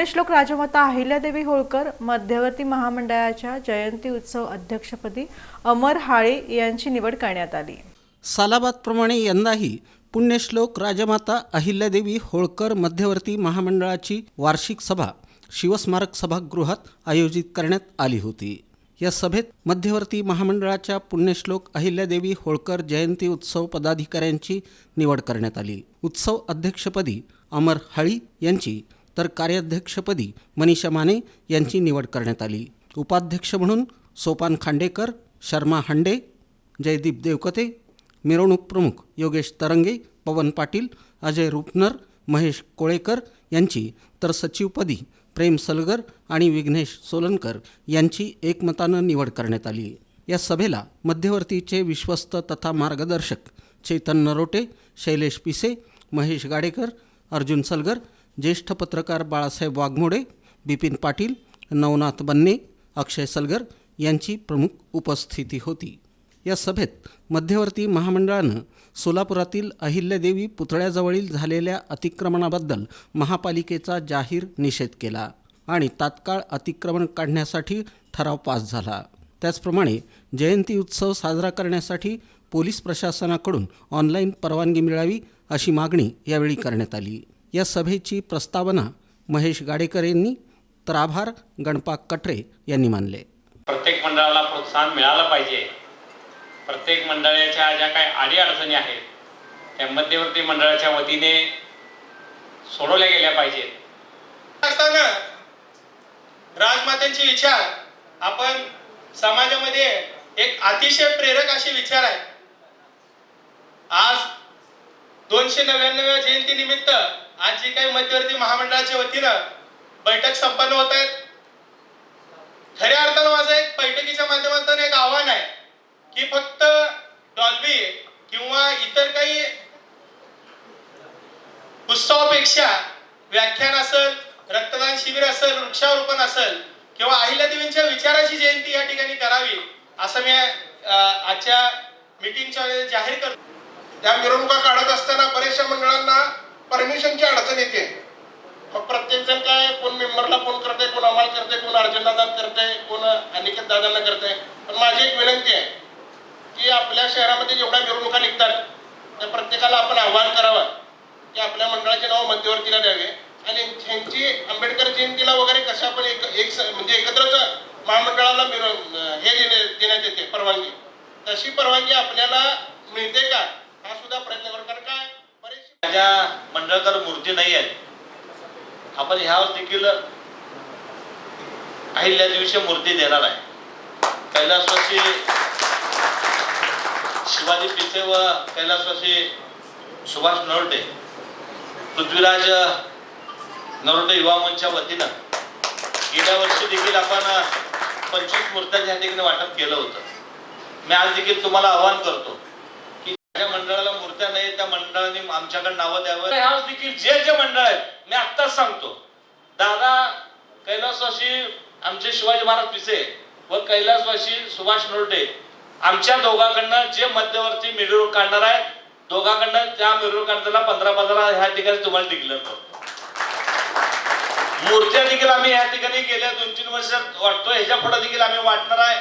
पुण्यश्लोक राजमाता अहिल्यादेवी होळकर मध्यवर्ती महामंडळाच्या जयंती उत्सव अध्यक्षपदी अमर हाळे यांची निवड करण्यात आली. सालाबादप्रमाणे यंदाही पुण्यश्लोक राजमाता अहिल्यादेवी होळकर मध्यवर्ती महामंडळाची वार्षिक सभा शिवस्मारक सभागृहात आयोजित करण्यात आली होती. या सभेत मध्यवर्ती महामंडळाच्या पुण्यश्लोक अहिल्यादेवी होळकर जयंती उत्सव पदाधिकाऱ्यांची निवड करण्यात आली. उत्सव अध्यक्षपदी अमर हाळी यांची तर कार्याध्यक्षपदी मनीषा माने यांची निवड करण्यात आली. उपाध्यक्ष म्हणून सोपान खांडेकर शर्मा हांडे जयदीप देवकते मिरवणूक प्रमुख योगेश तरंगे पवन पाटील अजय रुपनर महेश कोळेकर यांची तर सचिवपदी प्रेम सलगर आणि विघ्नेश सोलनकर यांची एकमतानं निवड करण्यात आली. या सभेला मध्यवर्तीचे विश्वस्त तथा मार्गदर्शक चेतन नरोटे शैलेश पिसे महेश गाडेकर अर्जुन सलगर ज्येष्ठ पत्रकार बाळासाहेब वाघमोडे बिपिन पाटील नवनाथ बन्ने अक्षय सलगर यांची प्रमुख उपस्थिती होती. या सभेत मध्यवर्ती महामंडळानं सोलापुरातील अहिल्यादेवी पुतळ्याजवळील झालेल्या अतिक्रमणाबद्दल महापालिकेचा जाहीर निषेध केला आणि तात्काळ अतिक्रमण काढण्यासाठी ठराव पास झाला. त्याचप्रमाणे जयंती उत्सव साजरा करण्यासाठी पोलीस प्रशासनाकडून ऑनलाईन परवानगी मिळावी अशी मागणी यावेळी करण्यात आली. या सभेची प्रस्तावना महेश गाडेकर यांनी तर आभार गणपा कटरे यांनी मानले. प्रत्येक मंडळाला प्रोत्साहन मिळालं पाहिजे. प्रत्येक मंडळाच्या ज्या काही अडीअडचणी आहेत त्या मध्यवर्ती मंडळाच्या वतीने सोडवल्या गेल्या पाहिजेत. असताना राजमात्यांचे विचार आपण समाजामध्ये एक अतिशय प्रेरक असे विचार आहेत. आज दोनशे नव्याण्णव्या जयंती निमित्त आज जी काही मध्यवर्ती महामंडळाच्या वतीनं बैठक संपन्न होत आहेत. खऱ्या अर्थानं माझं एक बैठकीच्या माध्यमातून एक आव्हान आहे की फक्त डॉल्बी किंवा इतर काही उत्सवापेक्षा व्याख्यान असेल रक्तदान शिबिर असेल वृक्षारोपण असेल किंवा अहिल्यादेवींच्या विचाराची जयंती या ठिकाणी करावी असं मी आजच्या मीटिंगच्या वेळेस जाहीर करतो. त्या मिरवणुका काढत असताना बऱ्याचशा मंडळांना परमिशनची अडचण येते. मग प्रत्येक जण काय कोण मेंबरला फोन करते कोण आम्हाला करते कोण अर्जुन दादा करते कोण अनिकेत दादांना करते पण माझी एक विनंती आहे की आपल्या शहरामध्ये जेवढ्या मिरवणुका निघतात त्या प्रत्येकाला आपण आव्हान करावं की आपल्या मंडळाचे नाव मध्यवर्तीला द्यावे. आणि ह्यांची आंबेडकर जयंतीला वगैरे कशा पण एक एक स- म्हणजे एकत्रच महामंडळाला हे देण्यात येते परवानगी. तशी परवानगी आपल्याला मिळते का? हा सुद्धा प्रयत्न करू. कारण काय? माझ्या मंडळकर मूर्ती नाही आहेत. आपण ह्यावर देखील अहिल्या दिवशी मूर्ती देणार आहे. कैलासवासी शिवाजी पिसे व कैलासवासी सुभाष नरोटे पृथ्वीराज नरोटे युवा मंचच्या वतीनं गेल्या वर्षी देखील आपण पंचवीस मूर्त्या ह्या ठिकाणी वाटप केलं होतं. मी आज देखील तुम्हाला आवाहन करतो ज्या मंडळाला मूर्त्या नाही त्या मंडळाने आमच्याकडे नावं द्यावं. ह्या देखील जे जे मंडळ आहेत मी आत्ताच सांगतो. दादा कैलासवाशी आमचे शिवाजी महाराज पिसे व कैलासवाशी सुभाष नोरडे आमच्या दोघांकडनं जे मध्यवर्ती मिरवणूक काढणार आहे दोघांकडनं त्या मिरवणूक काढताना पंधरा पंधरा ह्या ठिकाणी तुम्हाला डिक्लेअर करतो मूर्त्या देखील आम्ही ह्या ठिकाणी गेल्या दोन तीन वर्षात वाटतो ह्याच्या पुढे देखील आम्ही वाटणार आहे.